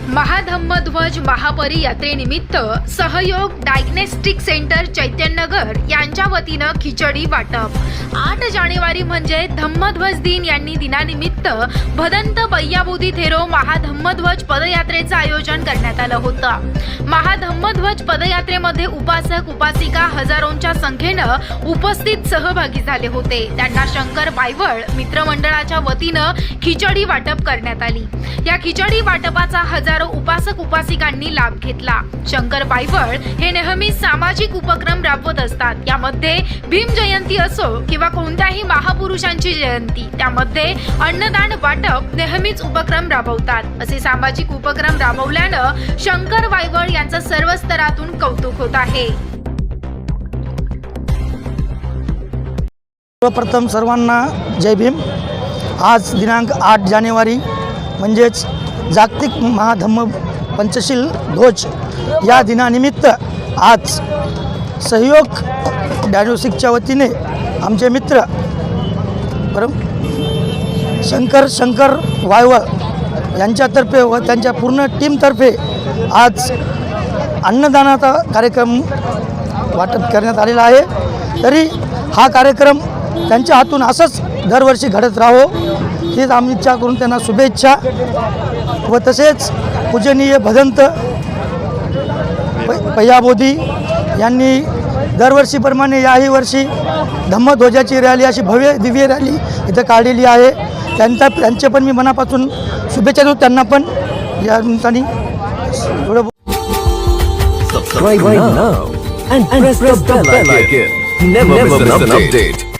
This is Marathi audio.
महाधम्मध्वज महापरी यात्रेनिमित्त सहयोग डायग्नेस्टिक सेंटर चैतन्यनगर यांच्या वतीनं खिचडी वाटप. आठ जानेवारी म्हणजे धम्मध्वज दिन यांनी दिनानिमित्त भदंत बय्याबोधी थेरो महाधम्मध्वज पदयात्रेचं आयोजन करण्यात आलं होतं. महाधम्मध्वज पदयात्रेमध्ये उपासक उपासिका हजारोंच्या संख्येनं उपस्थित सहभागी झाले होते. त्यांना शंकर बायवळ मित्रमंडळाच्या वतीनं खिचडी वाटप करण्यात आली. या खिचडी वाटपाचा हजारो उपासक उपासिकांनी लाभ घेतला. शंकर बायवळ हे नेहमी सामाजिक उपक्रम राबवत असतात. यामध्ये भीम जयंती असो किंवा कोणत्याही महापुरुषांची जयंती त्यामध्ये अन्नदान वाटप नेहमीच उपक्रम राबवतात. असे सामाजिक उपक्रम राबवल्यानं शंकर वायवळ यांचं सर्व स्तरातून कौतुक होत आहे. सर्वप्रथम सर्वांना जय भीम. आज दिनांक आठ जानेवारी म्हणजेच जागतिक महाधम्म पंचशील ध्वज या दिनानिमित्त आज सहयोग डायनोसिकच्या वतीने आमचे मित्र परम शंकर शंकर वायवळ यांच्यातर्फे व त्यांच्या पूर्ण टीमतर्फे आज अन्नदानाचा कार्यक्रम वाटप करण्यात आलेला आहे. तरी हा कार्यक्रम त्यांच्या हातून असंच दरवर्षी घडत राहो. हीच आम्ही इच्छा करून त्यांना शुभेच्छा व तसेच पूजनीय भदंत प- पय्याबोधी यांनी दरवर्षीप्रमाणे याही वर्षी धम्मध्वजाची रॅली अशी भव्य दिव्य रॅली इथं काढलेली आहे त्यांचा त्यांचे पण मी मनापासून शुभेच्छा देतो त्यांना पण या निमित्ताने एवढं subscribe now and, press, the bell icon. Never, miss an update.